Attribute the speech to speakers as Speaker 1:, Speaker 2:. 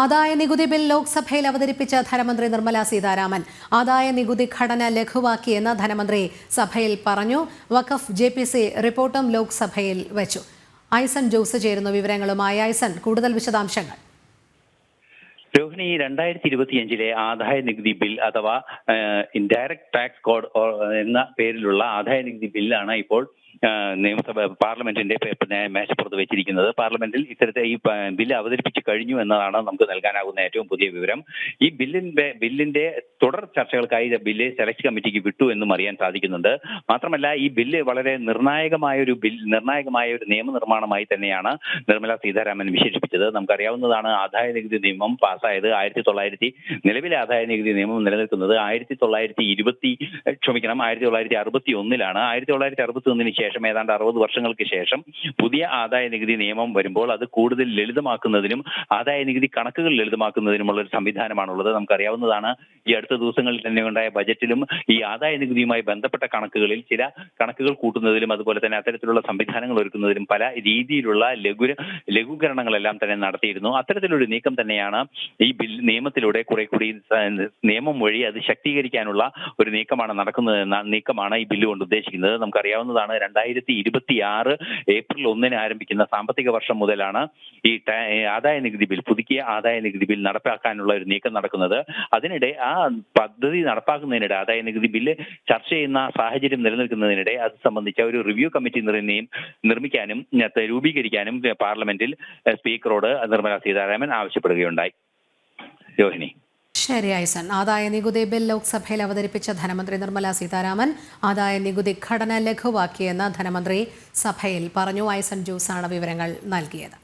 Speaker 1: ആദായ നികുതി ബിൽ ലോക്സഭയിൽ അവതരിപ്പിച്ച ധനമന്ത്രി നിർമ്മല സീതാരാമൻ. ആദായ നികുതി ഘടന ലഘുവാക്കിയെന്ന് ധനമന്ത്രി സഭയിൽ പറഞ്ഞു. വഖഫ് ജെ പി സി റിപ്പോർട്ടും ലോക്സഭയിൽ വെച്ചു. ഐസൺ ജോസ് ചേരുന്നു വിവരങ്ങളുമായി. ഐസൺ കൂടുതൽ വിശദാംശങ്ങൾ.
Speaker 2: രോഹിണി രണ്ടായിരത്തി ഇരുപത്തിയഞ്ചിലെ ആദായ നികുതി ബിൽ അഥവാ ഇൻഡയറക്ട് ടാക്സ് കോഡ് എന്ന പേരിലുള്ള ആദായ നികുതി ബില്ലാണ് ഇപ്പോൾ നിയമസഭ പാർലമെന്റിന്റെ പേ- പിന്നെ മേശപ്പുറത്ത് വെച്ചിരിക്കുന്നത്. പാർലമെന്റിൽ ഇത്തരത്തെ ഈ ബില്ല് അവതരിപ്പിച്ചു കഴിഞ്ഞു എന്നതാണ് നമുക്ക് നൽകാനാകുന്ന ഏറ്റവും പുതിയ വിവരം. ഈ ബില്ലിന്റെ ബില്ലിന്റെ തുടർ ചർച്ചകൾക്കായി ബില്ല് സെലക്ട് കമ്മിറ്റിക്ക് വിട്ടു എന്നും അറിയാൻ സാധിക്കുന്നുണ്ട്. മാത്രമല്ല ഈ ബില്ല് വളരെ നിർണായകമായ ഒരു ബിൽ നിർണായകമായ ഒരു നിയമനിർമ്മാണമായി തന്നെയാണ് നിർമ്മല സീതാരാമൻ വിശേഷിപ്പിച്ചത്. നമുക്കറിയാവുന്നതാണ് ആദായ നികുതി നിയമം പാസ്സായത് ആയിരത്തി തൊള്ളായിരത്തി നിലവിലെ ആദായ നികുതി നിയമം നിലനിൽക്കുന്നത് ആയിരത്തി തൊള്ളായിരത്തി ഇരുപത്തി ക്ഷമിക്കണം ആയിരത്തി തൊള്ളായിരത്തി അറുപത്തി ഒന്നിലാണ് ആയിരത്തി തൊള്ളായിരത്തി അറുപത്തി ഒന്നിന് ശേഷം ഏതാണ്ട് അറുപത് വർഷങ്ങൾക്ക് ശേഷം പുതിയ ആദായ നികുതി നിയമം വരുമ്പോൾ അത് കൂടുതൽ ലളിതമാക്കുന്നതിനും ആദായ നികുതി കണക്കുകൾ ലളിതമാക്കുന്നതിനുമുള്ള ഒരു സംവിധാനമാണുള്ളത്. നമുക്കറിയാവുന്നതാണ് ഈ അടുത്ത ദിവസങ്ങളിൽ തന്നെ ഉണ്ടായ ബജറ്റിലും ഈ ആദായ നികുതിയുമായി ബന്ധപ്പെട്ട കണക്കുകളിൽ ചില കണക്കുകൾ കൂട്ടുന്നതിലും അതുപോലെ തന്നെ അത്തരത്തിലുള്ള സംവിധാനങ്ങൾ ഒരുക്കുന്നതിലും പല രീതിയിലുള്ള ലഘു ലഘൂകരണങ്ങളെല്ലാം തന്നെ നടത്തിയിരുന്നു. അത്തരത്തിലൊരു നീക്കം തന്നെയാണ് ഈ ബിൽ നിയമത്തിലൂടെ കുറെ കൂടി നിയമം വഴി അത് ശക്തീകരിക്കാനുള്ള ഒരു നീക്കമാണ് നടക്കുന്നത് നീക്കമാണ് ഈ ബില്ല് കൊണ്ട് ഉദ്ദേശിക്കുന്നത്. നമുക്കറിയാവുന്നതാണ് രണ്ടായിരത്തി ഇരുപത്തി ആറ് ഏപ്രിൽ ഒന്നിന് ആരംഭിക്കുന്ന സാമ്പത്തിക വർഷം മുതലാണ് ഈ ആദായ നികുതി ബിൽ പുതുക്കിയ ആദായ നികുതി ബിൽ നടപ്പാക്കാനുള്ള ഒരു നീക്കം നടക്കുന്നത്. അതിനിടെ ആ പദ്ധതി നടപ്പാക്കുന്നതിനിടെ ആദായ നികുതി ബില്ല് ചർച്ച ചെയ്യുന്ന സാഹചര്യം നിലനിൽക്കുന്നതിനിടെ അത് സംബന്ധിച്ച ഒരു റിവ്യൂ കമ്മിറ്റി നിർണയം നിർമ്മിക്കാനും രൂപീകരിക്കാനും പാർലമെന്റിൽ സ്പീക്കറോട് നിർമ്മലാ സീതാരാമൻ ആവശ്യപ്പെടുകയുണ്ടായി. രോഹിണി.
Speaker 1: ഐസൺ ആദായ നികുതി ബിൽ ലോക്സഭയിൽ അവതരിപ്പിച്ച ധനമന്ത്രി നിർമ്മല സീതാരാമൻ ആദായ നികുതി ഘടന ലഘുവാക്കിയെന്ന് ധനമന്ത്രി സഭയിൽ പറഞ്ഞു. ഐസൺ ജോസാണ് വിവരങ്ങൾ നൽകിയത്.